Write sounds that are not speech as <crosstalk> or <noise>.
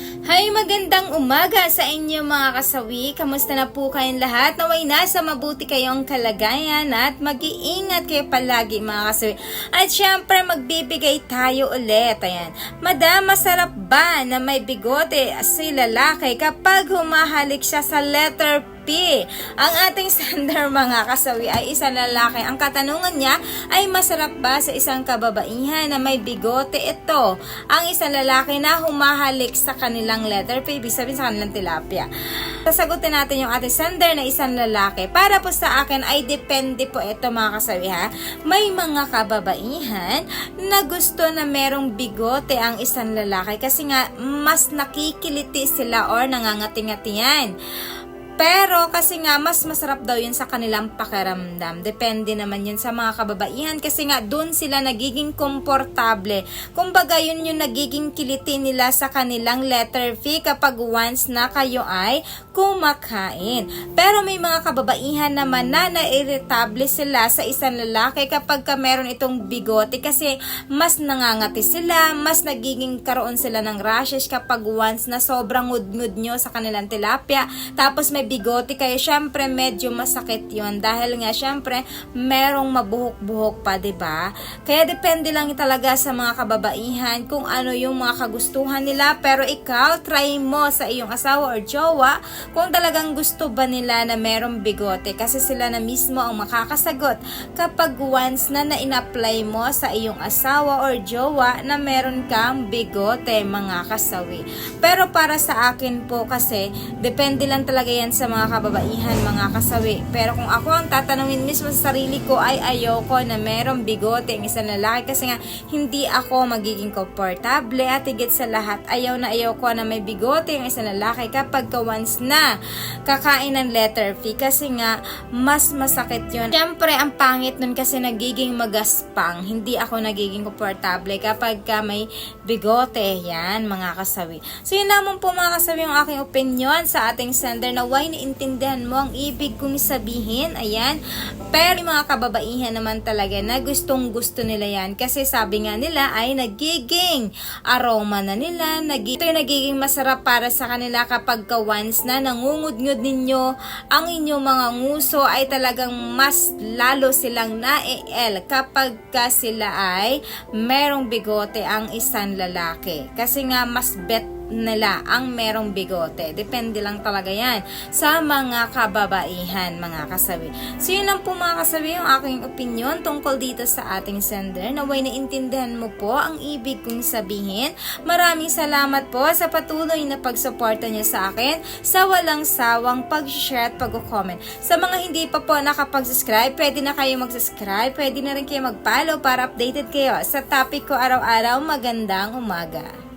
Hi, magandang umaga sa inyo mga kasawi. Kamusta na po kayong lahat? Naway nasa mabuti kayong kalagayan at mag-iingat kayo palagi mga kasawi. At syempre, magbibigay tayo ulit. Ayan. Madam, masarap ba na may bigote si lalaki kapag humahalik siya sa letter P. Ang ating <laughs> sender mga kasawi ay isang lalaki. Ang katanungan niya ay masarap ba sa isang kababaihan na may bigote ito? Ang isang lalaki na humahalik sa kanilang letter P, ibig sabihin sa kanilang tilapia. Sasagutin natin yung ating sender na isang lalaki. Para po sa akin ay depende po ito mga kasawi ha. May mga kababaihan na gusto na merong bigote ang isang lalaki kasi nga mas nakikiliti sila or nangangati-ngatiyan. Pero kasi nga mas masarap daw yun sa kanilang pakiramdam. Depende naman yun sa mga kababaihan kasi nga doon sila nagiging komportable. Kumbaga yun yung nagiging kiliti nila sa kanilang letter V kapag once na kayo ay kumakain. Pero may mga kababaihan naman na nairitable sila sa isang lalaki kapag ka meron itong bigote kasi mas nangangati sila, mas nagiging karoon sila ng rashes kapag once na sobrang ngud-ngud nyo sa kanilang tilapia. Tapos may bigote kayo, syempre medyo masakit yon dahil nga syempre merong mabuhok-buhok pa, 'di ba? Kaya depende lang talaga sa mga kababaihan kung ano yung mga kagustuhan nila pero ikaw try mo sa iyong asawa or jowa kung talagang gusto ba nila na merong bigote kasi sila na mismo ang makakasagot kapag once na na-in-apply mo sa iyong asawa or jowa na meron kang bigote mga kasawi. Pero para sa akin po kasi depende lang talaga yan sa mga kababaihan, mga kasawi. Pero kung ako ang tatanungin mismo sa sarili ko ay ayoko na merong bigote ang isang lalaki kasi nga hindi ako magiging komportable at higit sa lahat ayaw na ayaw ko na may bigote ang isang lalaki kapag ka once na kakain ng letter V kasi nga mas masakit yun. Siyempre ang pangit nun kasi nagiging magaspang. Hindi ako nagiging komportable kapag ka may bigote. Yan mga kasawi. So yun lamang po mga kasawi yung aking opinion sa ating sender na why naiintindihan mo ang ibig kong sabihin. Ayan. Pero yung mga kababaihan naman talaga na gustong gusto nila yan. Kasi sabi nga nila ay nagiging aroma na nila. Nagiging, ito yung nagiging masarap para sa kanila kapag ka once na nangungud-ngud ninyo ang inyong mga nguso ay talagang mas lalo silang na-el kapag ka sila ay merong bigote ang isang lalaki. Kasi nga mas bet nila ang merong bigote. Depende lang talaga yan sa mga kababaihan, mga kasabi. So yun lang po mga kasabi yung aking opinion tungkol dito sa ating sender. Naway naintindihan mo po ang ibig kong sabihin. Maraming salamat po sa patuloy na pagsuporta niyo sa akin sa walang sawang pag-share at pag-comment. Sa mga hindi pa po nakapag-subscribe, pwede na kayo mag-subscribe, pwede na rin kayo mag-follow para updated kayo sa topic ko araw-araw. Magandang umaga!